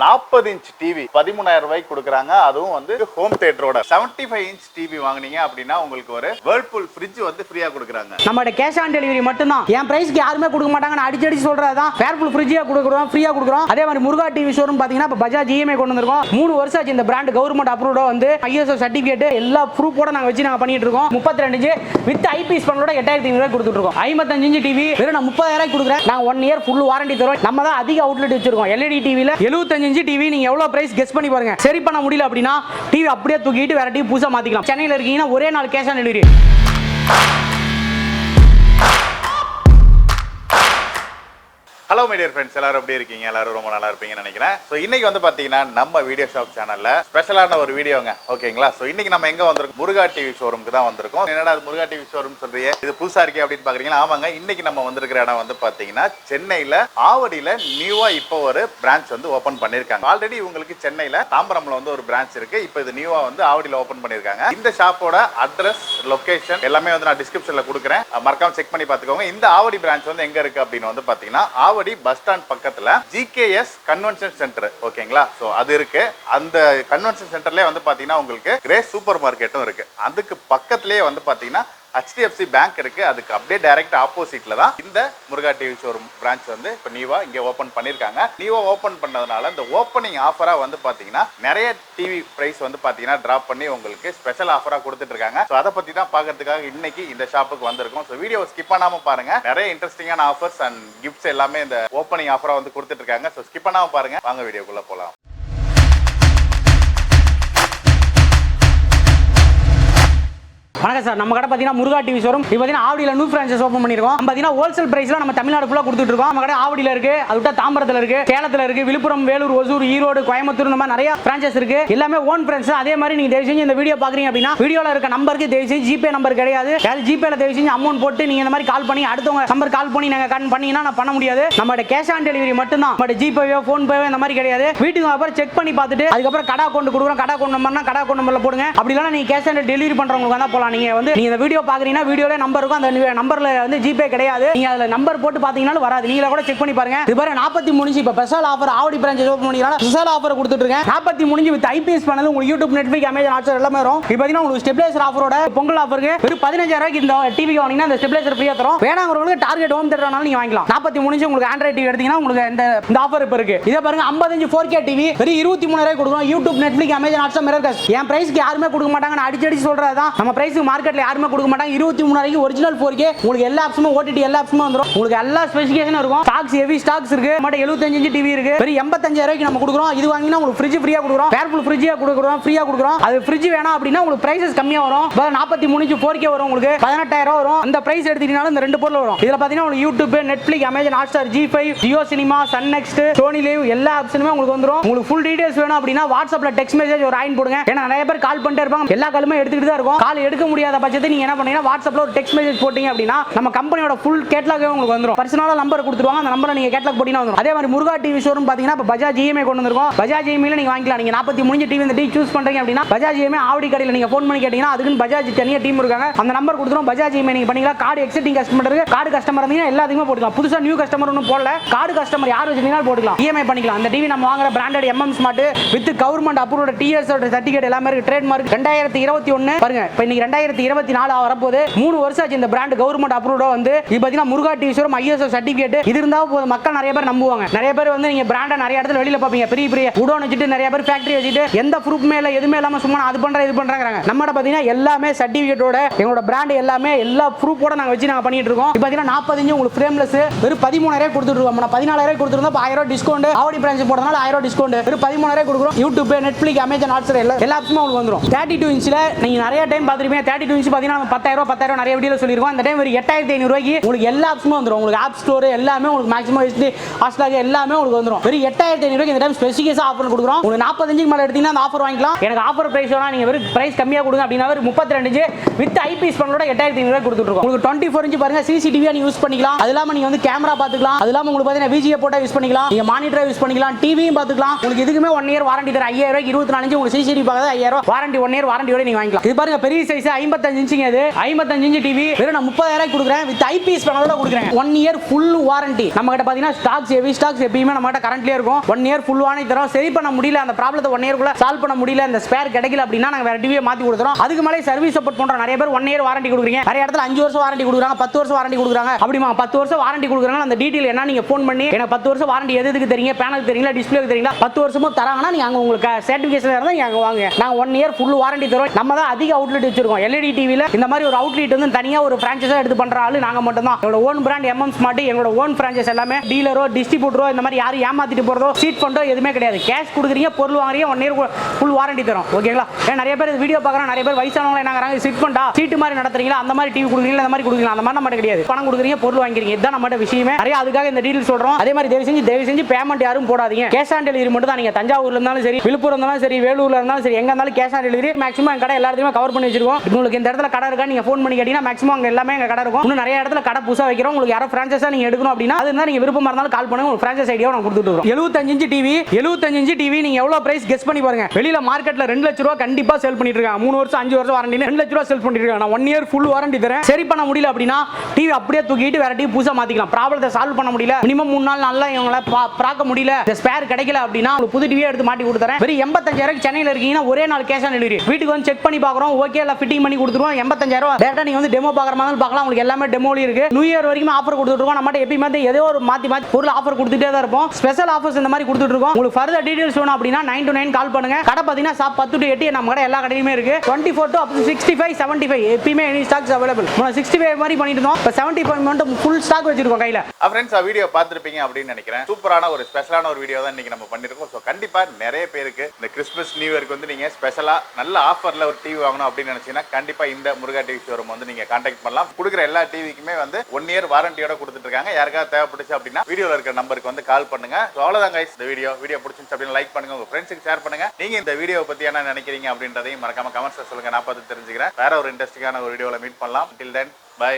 நாற்பது inch TV பதிமூணாயிரம் ரூபாய்க்கு கொடுக்குறாங்க. அதுவும் வந்து ஹோம் தேட்டரோட 75 ஃபைவ் இன்ச் டிவி வாங்குனீங்க அப்படின்னா உங்களுக்கு ஒரு வேர்ல்பூல் ஃப்ரிட்ஜ் வந்து ஃப்ரீயா கொடுக்குறாங்க. நம்மளோட கேஷ் ஆன் டெலிவரி மட்டும்தான். என் பிரைஸ்க்கு யாருமே கொடுக்க மாட்டாங்க நான் அடிச்சு அடிச்சு சொல்றதுதான். தான் ஃப்ரிட்ஜியா கொடுக்குறோம் ஃப்ரீயா கொடுக்குறோம். அதே மாதிரி முருகா டிவி ஷோரூம் பாத்தீங்கன்னா இப்போ பஜாஜ் இஎம்ஐ கொண்டு வந்திருக்கோம். மூணு வருஷம் ஆச்சு இந்த பிராண்ட் கவர்மெண்ட் அப்ரூவ்டோ வந்து ஐஎஸ்ஓ சர்டிஃபிகேட் எல்லா ப்ரூஃபோட நாங்க வச்சு நாங்க பண்ணிட்டு இருக்கோம். முப்பத்தி ரெண்டு இன்ச்சு வித் ஐபிஎஸ் பண்ணோட எட்டாயிரத்தி ஐநூறு கொடுத்துட்டு இருக்கோம். ஐம்பத்தஞ்சு இன்ச்சு டிவி வெறும் நான் முப்பதாயிரம் கொடுக்குறேன். நான் ஒன் இயர் ஃபுல் வாரண்டி தரோம் நம்ம தான் அதிக அவுட்லெட் வச்சிருக்கோம். எல்இடி டிவியில் எழுபத்தஞ்சு இன்ச்சு டிவி நீங்க எவ்வளவு பிரைஸ் கெஸ் பண்ணி பாருங்க. சரி பண்ண முடியல அப்படின்னா டிவி அப்படியே தூக்கிட்டு வேற டிவி புதுசா மாத்திக்கலாம். சென்னையில் இருக்கீங்கன்னா ஒரே நாள் cash on delivery hello meteor friends எல்லாரும் எப்படி இருக்கீங்க? எல்லாரும் ரொம்ப நல்லா இருப்பீங்கன்னு நினைக்கிறேன். ஸோ இன்னைக்கு வந்து பார்த்தீங்கன்னா நம்ம வீடியோ ஷாப் சேனலில் ஸ்பெஷலான ஒரு வீடியோங்க. ஓகேங்களா ஸோ இன்னைக்கு நம்ம எங்கே வந்திருக்கோம்? முருகா டிவி ஷோரூமுக்கு தான் வந்திருக்கோம். என்னடா அது முருகா டிவி ஷோரூம் சொல்றீங்க? இது புதுசாக இருக்கே அப்படின்னு பார்க்குறீங்களா ஆமாங்க. இன்னைக்கு நம்ம வந்திருக்கிற இடம் வந்து பார்த்தீங்கன்னா சென்னையில் ஆவடியில் நியூவாக இப்போ ஒரு பிரான்ச் வந்து ஓப்பன் பண்ணியிருக்காங்க ஆல்ரெடி இவங்களுக்கு சென்னையில் தாம்பரம்ல வந்து ஒரு பிரான்ச் இருக்கு. இப்போ இது நியூவாக வந்து ஆவடியில் ஓப்பன் பண்ணியிருக்காங்க இந்த ஷாப்போட அட்ரஸ் லொகேஷன் எல்லாமே வந்து நான் டிஸ்கிரிப்ஷனில் கொடுக்குறேன். மறக்காம செக் பண்ணி பார்த்துக்கோங்க. இந்த ஆவடி பிரான்ச் வந்து எங்க இருக்கு அப்படின்னு வந்து பார்த்தீங்கன்னா ஆவடி பஸ் ஸ்டாண்ட் பக்கத்துல ஜிகேஎஸ் கன்வென்ஷன் சென்டர் ஓகேங்களா சோ அது இருக்கு. அந்த கன்வென்ஷன் சென்டர்லயே வந்து பாத்தீங்கன்னா உங்களுக்கு கிரேஸ் சூப்பர் மார்க்கெட்டும் இருக்கு. அதுக்கு பக்கத்துலயே வந்து பாத்தீங்கன்னா ஹெச்டிஎஃப்சி பேங்க் இருக்கு. அதுக்கு அப்படியே டைரக்ட் ஆப்போசிட்ல தான் இந்த முருகா டிவி ஷோரூம் பிரான்ச் வந்து இப்போ நியூவா இங்க ஓபன் பண்ணிருக்காங்க. நியூவா ஓபன் பண்ணதுனால இந்த ஓப்பனிங் ஆஃபரா வந்து பாத்தீங்கன்னா நிறைய டிவி பிரைஸ் வந்து பாத்தீங்கன்னா டிராப் பண்ணி உங்களுக்கு ஸ்பெஷல் ஆஃபரா கொடுத்துட்டு இருக்காங்க. ஸோ அதை பத்தி தான் பார்க்கறதுக்காக இன்னைக்கு இந்த ஷாப்புக்கு வந்திருக்கோம். ஸோ வீடியோ ஸ்கிப் பண்ணாம பாருங்க. நிறைய இன்ட்ரெஸ்டிங்கான ஆஃபர்ஸ் அண்ட் கிஃப்ட்ஸ் எல்லாமே இந்த ஓப்பனிங் ஆஃபரா வந்து கொடுத்துட்டு இருக்காங்க. ஸோ ஸ்கிப் பண்ணாம பாருங்க. வாங்க வீடியோக்குள்ள போலாம். வணக்கம் சார். நம்ம கடை பார்த்தீங்கன்னா முருகா டிவி ஷோரூம் இப்போ பார்த்தீங்கன்னா ஆவடியில் நியூ ஃப்ரான்ச்சைஸ் ஓப்பன் பண்ணியிருக்கோம். நம்ம பார்த்தீங்கன்னா ஹோல்சேல் பிரைஸ்ல நம்ம தமிழ்நாடு ஃபுல்லாக கொடுத்துட்டு இருக்கோம் நம்ம கடை ஆவடியில் இருக்கு அது விட்டா தாம்பரத்தில் இருக்கு சேலத்தில் இருக்கு விழுப்புரம் வேலூர் ஒசூர் ஈரோடு கோயம்புத்தூர் இந்த மாதிரி நிறைய பிரான்ச்சஸ் இருக்கு. எல்லாமே ஓன் பிரான்ச் அதே மாதிரி நீங்க தயவு செஞ்சு இந்த வீடியோ பாக்குறீங்க அப்படின்னா வீடியோல இருக்க நம்பருக்கு தயவு செஞ்சு ஜிபே நம்பர் கிடையாது. யாரும் ஜிபேல தயவு செஞ்சு அமௌண்ட் போட்டு நீங்க இந்த மாதிரி கால் பண்ணி அடுத்தவங்க நம்பர் கால் பண்ணி நாங்க கன் பண்ணீங்கன்னா நான் பண்ண முடியாது. நம்மளோட கேஷ் ஆன் டெலிவரி மட்டும் தான் நம்மளோட ஜிபேவோ ஃபோன் பேவோ இந்த மாதிரி கிடையாது. வீட்டுக்கு அப்புறம் செக் பண்ணி பார்த்துட்டு அதுக்கப்புறம் கடை அக்கௌண்ட் கொடுக்குறோம். கடை அக்கௌண்ட் நம்பர்னா கடை அக்கௌண்ட் நம்பர்ல போடுங்க. அப்படி இல்லைனா நீங்க கேஷ் ஆன் டெலிவரி பண்றவங்களுக்கு வந்தா போலாம் நீங்க வந்து நீங்கள் இந்த வீடியோ பார்க்குறீங்கன்னா வீடியோவில் நம்பர் இருக்கும். அந்த நம்பர்ல வந்து ஜிபே கிடையாது. நீங்க அதில் நம்பர் போட்டு பார்த்தீங்கனாலும் வராது. நீங்களே கூட செக் பண்ணி பாருங்க. இது பாருங்க நாற்பத்தி முடிஞ்சு இப்போ special offer Avadi branch open பண்ணிக்கலாம் ஸ்பெஷல் ஆஃபர் கொடுத்துட்டு இருக்கேன். நாற்பத்தி முடிஞ்சு வித் ஐபிஎஸ் பண்ணது உங்களுக்கு யூடியூப் நெட்ஃபிக் அமேசான் ஹாட்ஸ்டார் எல்லாமே வரும். இப்போ பார்த்தீங்கன்னா உங்களுக்கு ஸ்டெப்லைசர் ஆஃபரோட பொங்கல் ஆஃபருக்கு வெறும் பதினஞ்சாயிரம் ரூபாய்க்கு இந்த டிவி வாங்கினா இந்த ஸ்டெப்லைசர் ஃப்ரீயாக தரும். வேணாங்கிறவங்களுக்கு டார்கெட் ஹோம் தேட்டர்னாலும் நீங்க வாங்கிக்கலாம். நாற்பத்தி முடிஞ்சு உங்களுக்கு ஆண்ட்ராய்ட் டிவி எடுத்தீங்கன்னா உங்களுக்கு இந்த இந்த ஆஃபர் இப்போ இருக்கு. இதை பாருங்க 55 ஃபோர் கே டிவி வெறும் இருபத்தி மூணாயிரம் கொடுக்கணும். கொடுக்குறோம் யூடியூப் நெட்ஃபிளிக் அமேசான் ஆட்சர் மிரர் என் பிரைஸ்க்கு யாருமே கொடுக்க மாட்டாங்க நான் அடிச்சு அடிச்சு சொல்றது தான் நம்ம பிரைஸ்க்கு மார்க்கெட்ல யாருமே கொடுக்க மாட்டாங்க. இருபத்தி மூணு வரைக்கும் ஒரிஜினல் ஃபோர் கே உங்களுக்கு எல்லா ஆப்ஷனும் ஓடிடி எல்லா ஆப்ஷனும் வந்துரும். உங்களுக்கு எல்லா ஸ்பெசிஃபிகேஷனும் இருக்கும். ஸ்டாக்ஸ் ஹெவி ஸ்டாக்ஸ் இருக்கு. மட்டும் எழுபத்தஞ்சு இன்ச்சு டிவி இருக்கு. வெறும் எண்பத்தஞ்சாயிரம் ரூபாய்க்கு நம்ம கொடுக்குறோம். இது வாங்கினா உங்களுக்கு ஃப்ரிட்ஜ் ஃப்ரீயா கொடுக்குறோம். வேர்ஃபுல் ஃப்ரிட்ஜியா கொடுக்குறோம். ஃப்ரீயா கொடுக்குறோம். அது ஃப்ரிட்ஜ் வேணாம் அப்படின்னா உங்களுக்கு பிரைசஸ் கம்மியா வரும். நாற்பத்தி மூணு இன்ச்சு ஃபோர் கே வரும் உங்களுக்கு. பதினெட்டாயிரம் வரும். அந்த பிரைஸ் எடுத்துக்கிட்டீங்கனாலும் இந்த ரெண்டு பொருள் வரும். இதுல பாத்தீங்கன்னா உங்களுக்கு YouTube Netflix Amazon Hotstar Zee five Jio cinema Sun Next Sony Liv எல்லா ஆப்ஷனுமே உங்களுக்கு வந்துரும். உங்களுக்கு ஃபுல் டீடைல்ஸ் வேணும் அப்படின்னா வாட்ஸ்அப்ல டெக்ஸ்ட் மெசேஜ் ஒரு ஆயின் போடுங்க. ஏன்னா நிறைய பேர் கால் பண்ணிட்டே இருப்பாங்க. எல்லா காலுமே எடுத்துக்கிட்டு தான் இருக்கும். கால் எடுக்க முடியாத பட்சத்தை நீங்க என்ன பண்ணீங்கன்னா வாட்ஸ்அப்ல ஒரு டெக்ஸ்ட் மெசேஜ் போட்டீங்க அப்படின்னா நம்ம கம்பெனியோட ஃபுல் கேட்லாகவே உங்களுக்கு வந்துடும் பர்சனலா நம்பர் கொடுத்துருவாங்க அந்த நம்பரை நீங்க கேட்லாக் போட்டீங்கன்னா வந்துரும். அதே மாதிரி முருகா டிவி ஷோரூம் பாத்தீங்கன்னா இப்போ பஜாஜ் இஎம்ஐ கொண்டு வந்திருக்கோம். பஜாஜ் இஎம்ஐல நீங்க வாங்கிக்கலாம். நீங்க நாற்பத்தி முடிஞ்ச டிவி இந்த டிவி சூஸ் பண்றீங்க அப்படின்னா பஜாஜ் இஎம்ஐ ஆவடி கடையில் நீங்க ஃபோன் பண்ணி கேட்டீங்கன்னா அதுக்குன்னு பஜாஜ் தனியா டீம் இருக்காங்க. அந்த நம்பர் கொடுத்துரும். பஜாஜ் இஎம்ஐ நீங்க பண்ணிக்கலாம் card existing customer card customer இருந்தீங்கன்னா எல்லாத்துக்குமே போட்டுக்கலாம். புதுசா நியூ கஸ்டமர் ஒன்றும் போடல. கார்டு கஸ்டமர் யார் வச்சிருந்தீங்கன்னா போட்டுக்கலாம். இஎம்ஐ பண்ணிக்கலாம். அந்த டிவி நம்ம வாங்குற branded MM smart with government approved TS certificate எல்லாமே இருக்கு. ட்ரேட் மார்க் ரெண்டாயிரத்தி இருபத்தி ஒன்னு பாருங்க. இப்போ இன்னைக்கு ரெண்டாயிரத்தி இருபத்தி நாலு வரப்போது மூணு வருஷம் ஆச்சு இந்த பிராண்ட் கவர்மெண்ட் அப்ரூவ்டோ வந்து. இது பார்த்தீங்கன்னா முருகா டிவி ஐஎஸ்ஓ சர்டிஃபிகேட் இது இருந்தால் போதும். மக்கள் நிறைய பேர் நம்புவாங்க. நிறைய பேர் வந்து நீங்க பிராண்டை நிறைய இடத்துல வெளியில பார்ப்பீங்க. பெரிய பெரிய உடோன் வச்சுட்டு நிறைய பேர் ஃபேக்டரி வச்சுட்டு எந்த ப்ரூஃப்மே இல்லை எதுவுமே இல்லாமல் சும்மா அது பண்றேன் இது பண்றாங்க நம்மட பார்த்தீங்கன்னா எல்லாமே சர்டிஃபிகேட்டோட எங்களோட பிராண்ட் எல்லாமே எல்லா ப்ரூஃபோட நாங்க வச்சு நாங்க பண்ணிட்டு இருக்கோம். இப்போ பார்த்தீங்கன்னா நாற்பத்தஞ்சு உங்களுக்கு ஃப்ரேம்லெஸ் வெறும் பதிமூணாயிரம் கொடுத்துருக்கோம் இருக்கோம். நம்ம பதினாலாயிரம் கொடுத்துருந்தோம் ஆயிரம் ரூபாய் டிஸ்கவுண்ட் ஆவடி பிரான்ச் போடுறதுனால ஆயிரம் டிஸ்கவுண்ட் வெறும் பதிமூணாயிரம் கொடுக்குறோம். யூடியூப் நெட்ஃபிளிக் அமேசான் ஹாட்ஸ்டார் எல்லா எல்லா ஆப்ஷனும் உங்களுக்கு வந்துடும் தேர்ட்டி டூ இன்ச்சில் நீங்க நிறைய டைம் பார்த்துருப்பீங்க. தேர்ட்டி டூ இன்ச் பார்த்தீங்கன்னா நம்ம பத்தாயிரம் பத்தாயிரம் நிறைய வீடியோ சொல்லியிருக்கோம். அந்த டைம் ஒரு எட்டாயிரத்தி ஐநூறுவாய்க்கு உங்களுக்கு எல்லா ஆப்ஷனும் வந்துரும். உங்களுக்கு ஆப் ஸ்டோர் எல்லாமே உங்களுக்கு மேக்ஸிமம் ஹெச்டி ஹாஸ்டாக் எல்லாமே உங்களுக்கு வந்துரும். வெறும் எட்டாயிரத்தி ஐநூறுக்கு இந்த டைம் ஸ்பெசிஃபிகேஷன் ஆஃபர் கொடுக்குறோம். உங்களுக்கு நாற்பத்தஞ்சுக்கு மேலே எடுத்தீங்கன்னா அந்த ஆஃபர் வாங்கிக்கலாம். எனக்கு ஆஃபர் பிரைஸ் வேணா நீங்கள் வெறும் பிரைஸ் கம்மியாக கொடுங்க அப்படின்னா ஒரு முப்பத்தி ரெண்டு வித் ஐபிஎஸ் பண்ணோட எட்டாயிரத்தி ஐநூறுவா கொடுத்துருக்கோம் உங்களுக்கு டுவெண்ட்டி ஃபோர் இன்ச்சு பாருங்க சிசிடிவியாக நீங்கள் யூஸ் பண்ணிக்கலாம். அது இல்லாமல் நீங்கள் வந்து கேமரா பார்த்துக்கலாம். அது இல்லாமல் உங்களுக்கு பார்த்தீங்கன்னா விஜிஏ போட்டால் யூஸ் பண்ணிக்கலாம். நீங்கள் மானிட்டர் யூஸ் பண்ணிக்கலாம். டிவியும் பார்த்துக்கலாம். உங்களுக்கு இதுக்குமே ஒன் இயர் வாரண்டி தர ஐயாயிரம் இருபத்தி நாலு உங்களுக்கு சிசிடிவி பார்க்காத ஐயாயிரம் வாரண்டி ஒன் இயர் வாரண்டியோட நீங்கள் வாங்கிக்கலாம். இது பாருங்க பெரிய சைஸ் ஐம்பத்தஞ்சு இன்ச்சுங்க அது ஐம்பத்தஞ்சு இன்ச்சு டிவி வெறும் நான் முப்பதாயிரம் கொடுக்குறேன். வித் ஐபிஎஸ் பேனலோட கொடுக்குறேன். ஒன் இயர் ஃபுல் வாரண்டி நம்ம கிட்ட பாத்தீங்கன்னா ஸ்டாக்ஸ் ஹெவி ஸ்டாக்ஸ் எப்பயுமே நம்ம கிட்ட கரண்ட்லேயே இருக்கும். ஒன் இயர் ஃபுல் வாரண்டி தரோம். சரி பண்ண முடியல. அந்த ப்ராப்ளத்தை ஒன் இயர்க்குள்ள சால்வ் பண்ண முடியல. அந்த ஸ்பேர் கிடைக்கல அப்படின்னா நாங்கள் வேற டிவியை மாற்றி கொடுத்துறோம். அதுக்கு மேலே சர்வீஸ் சப்போர்ட் பண்ணுறோம் நிறைய பேர் ஒன் இயர் வாரண்டி கொடுக்குறீங்க. நிறைய இடத்துல அஞ்சு வருஷம் வாரண்டி கொடுக்குறாங்க. பத்து வருஷம் வாரண்டி கொடுக்குறாங்க. அப்படிமா பத்து வருஷம் வாரண்டி கொடுக்குறாங்க அந்த டீட்டெயில் என்ன? நீங்க ஃபோன் பண்ணி எனக்கு பத்து வருஷம் வாரண்டி எது எதுக்கு தெரியுங்க? பேனல் தெரியுங்களா? டிஸ்பிளே தெரியுங்களா? பத்து வருஷமும் தராங்கன்னா நீங்க அங்க உங்களுக்கு சர்டிஃபிகேஷன் இருந்தால் நீங்க அங்க வாங்க. நாங்க ஒன் இயர் ஃபுல் வாரண்டி தரோம். நம்ம தான் அதிக அவுட்லெட் வச்சிருக்கோம். எல்இடி டிவியில் இந்த மாதிரி ஒரு அவுட்லெட் வந்து தனியாக ஒரு ஃப்ரான்ச்சைஸாக எடுத்து பண்ற ஆள் நாங்கள் மட்டும் தான் எங்களோட ஓன் பிராண்ட் எம்எம் ஸ்மார்ட் எங்களோட ஓன் ஃப்ரான்ச்சைஸ் எல்லாமே டீலரோ டிஸ்ட்ரிபியூட்டரோ இந்த மாதிரி யாரும் ஏமாத்திட்டு போகிறதோ சீட் ஃபண்டோ எதுவுமே கிடையாது. கேஷ் கொடுக்குறீங்க பொருள் வாங்குறீங்க ஒன் இயர் ஃபுல் வாரண்டி தரும். ஓகேங்களா ஏன் நிறைய பேர் வீடியோ பார்க்குறோம் நிறைய பேர் வயசானவங்க என்ன சீட் ஃபண்டா சீட்டு மாதிரி நடத்துறீங்களா? அந்த மாதிரி டிவி கொடுக்குறீங்களா? அந்த மாதிரி கொடுக்குறீங்க அந்த மாதிரி நம்ம கிடையாது. பணம் கொடுக்குறீங்க பொருள் வாங்கிக்கிறீங்க. இதுதான் நம்ம விஷயமே. நிறைய அதுக்காக இந்த டீடைல் சொல்றோம். அதே மாதிரி தயவு செஞ்சு தயவு செஞ்சு பேமெண்ட் யாரும் போடாதீங்க. கேஷ் ஆன் டெலிவரி மட்டும் தான் நீங்க தஞ்சாவூர்ல இருந்தாலும் சரி விழுப்புரம் இருந்தாலும் சரி வேலூர்ல இருந்தாலும் சரி எங்க இருந்தாலும் கேஷ் ஆன் டெலிவரி மேக்ஸிமம் கடை எல்லாத்தையுமே கவர் பண்ணி வச்சிருக்கோம். உங்களுக்கு இந்த இடத்துல கடை இருக்கா நீங்க ஃபோன் பண்ணி கேட்டீங்கன்னா மேக்ஸிமம் எல்லாமே எங்க கடை இருக்கும். இன்னும் நிறைய இடத்துல கடை புதுசா வைக்கிறோம். உங்களுக்கு யாரோ பிரான்சஸா நீங்க எடுக்கணும் அப்படின்னா அது இருந்தா நீங்க விருப்பமா இருந்தாலும் கால் பண்ணுங்க. உங்களுக்கு பிரான்சஸ் ஐடியா நான் கொடுத்துட்டு இருக்கோம் எழுபத்தஞ்சு டிவி எழுபத்தஞ்சு டிவி நீங்க எவ்வளவு பிரைஸ் கெஸ் பண்ணி பாருங்க. வெளியில மார்க்கெட்ல ரெண்டு லட்ச ரூபா கண்டிப்பா செல் பண்ணிட்டு இருக்காங்க. மூணு வருஷம் அஞ்சு வருஷம் வாரண்டி ரெண்டு லட்ச ரூபா செல் பண்ணிட்டு இருக்காங்க. நான் ஒன் இயர் ஃபுல் வாரண்டி தரேன். சரி பண்ண முடியல அப்படின்னா டிவி அப்படியே தூக்கிட்டு வேற டிவி புதுசா மாத்திக்கலாம். ப்ராப்ளத்தை சால்வ் பண்ண முடியல. மினிமம் மூணு நாள் நல்லா இவங்களை பா- பார்க்க முடியல. ஸ்பேர் கிடைக்கல அப்படின்னா உங்களுக்கு புது டிவியை எடுத்து மாட்டி கொடுத்துறேன். வெறும் எண்பத்தஞ்சாயிரம் சென்னையில் இருக்கீங்கன்னா ஒரே நாள் கேஷ் ஆன் டெலிவரி வீட்டுக்கு வந்து செக் பண்ணி பார்க்குறோம். ஓகே இல்லை ஃபிட்டிங் பண்ணி கொடுத்துருவோம் எண்பத்தஞ்சாயிரம் டேரக்டா நீங்க வந்து டெமோ பாக்குற மாதிரி பார்க்கலாம். உங்களுக்கு எல்லாமே டெமோலி இருக்கு. நியூ இயர் வரைக்கும் ஆஃபர் கொடுத்துருக்கோம் நம்ம எப்பயுமே ஏதோ ஒரு மாத்தி மாத்தி பொருள் ஆஃபர் கொடுத்துட்டே தான் இருப்போம். ஸ்பெஷல் ஆஃபர்ஸ் இந்த மாதிரி கொடுத்துட்டு இருக்கோம் உங்களுக்கு ஃபர்தர் டீடைல்ஸ் வேணும் அப்படின்னா நைன் டு நைன் கால் பண்ணுங்க. கடை பார்த்தீங்கன்னா சாப் பத்து டு எட்டு நம்ம கடை எல்லா கடையுமே இருக்கு. Twenty four to up sixty five seventy five எப்பயுமே any stocks available sixty five மாதிரி பண்ணிட்டு இருந்தோம். இப்போ செவன்ட்டி ஃபைவ் மட்டும் ஃபுல் ஸ்டாக் வச்சிருக்கோம் கையில். ஃப்ரெண்ட்ஸ் வீடியோ பார்த்துருப்பீங்க அப்படின்னு நினைக்கிறேன். சூப்பரான ஒரு ஸ்பெஷலான ஒரு வீடியோ தான் இன்னைக்கு நம்ம பண்ணிருக்கோம். ஸோ கண்டிப்பா நிறைய பேருக்கு இந்த கிறிஸ்மஸ் நியூ இயர்க்கு வந்து நீங்க ஸ்பெஷலா நல்ல ஆஃபர்ல ஒரு டிவி வாங்கணும் அப்படின்னு நினைச்சீங்கன்னா கண்டிப்பா இந்த முருகா டிவி ஷோரூம் வந்து நீங்க கான்டாக்ட் பண்ணலாம். கொடுக்குற எல்லா டிவிக்குமே வந்து ஒன் இயர் வாரண்டியோட கொடுத்துட்டு இருக்காங்க. யாருக்காவது தேவைப்பட்டுச்சு அப்படின்னா வீடியோல இருக்கிற நம்பருக்கு வந்து கால் பண்ணுங்க. ஸோ அவ்வளோதான் கைஸ் இந்த வீடியோ வீடியோ பிடிச்சிருந்துச்சு அப்படின்னு லைக் பண்ணுங்க. உங்க ஃப்ரெண்ட்ஸுக்கு ஷேர் பண்ணுங்க. நீங்க இந்த வீடியோ பத்தி என்ன நினைக்கிறீங்க அப்படின்றதையும் மறக்காம கமெண்ட்ஸ் சொல்லுங்க. நான் பார்த்து தெரிஞ்சுக்கிறேன். வேற ஒரு இன்ட்ரெஸ்டிங்கான ஒரு வீடியோவில் மீட் பண்ணலாம். டில் தென் பை